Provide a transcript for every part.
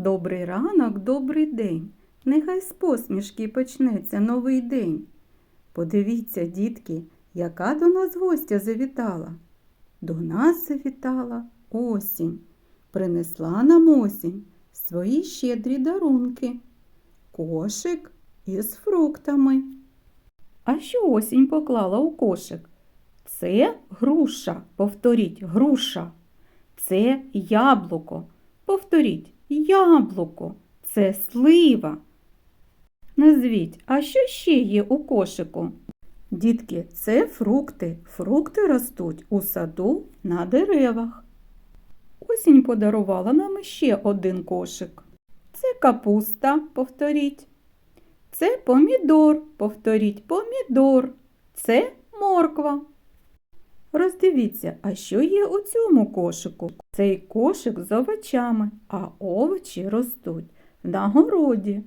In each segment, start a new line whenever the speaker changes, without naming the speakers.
Добрий ранок, добрий день. Нехай з посмішки почнеться новий день. Подивіться, дітки, яка до нас гостя завітала. До нас завітала осінь. Принесла нам осінь свої щедрі дарунки. Кошик із фруктами. А що осінь поклала у кошик? Це груша. Повторіть, груша. Це яблуко. Повторіть, яблуко. Це слива. Назвіть, а що ще є у кошику? Дітки, це фрукти. Фрукти ростуть у саду на деревах. Осінь подарувала нам ще один кошик. Це капуста, повторіть. Це помідор, повторіть, помідор. Це морква. Роздивіться, а що є у цьому кошику? Цей кошик з овочами, а овочі ростуть на городі.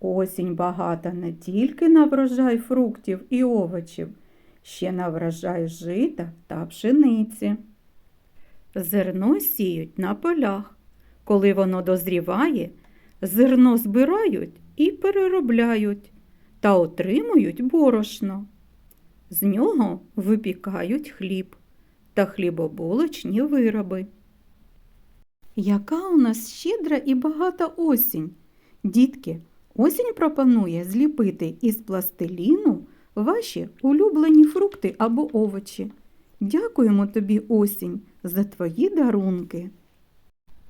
Осінь багата не тільки на врожай фруктів і овочів, ще на врожай жита та пшениці. Зерно сіють на полях. Коли воно дозріває, зерно збирають і переробляють та отримують борошно. З нього випікають хліб та хлібобулочні вироби. Яка у нас щедра і багата осінь? Дітки, осінь пропонує зліпити із пластиліну ваші улюблені фрукти або овочі. Дякуємо тобі, осінь, за твої дарунки.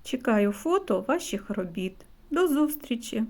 Чекаю фото ваших робіт. До зустрічі!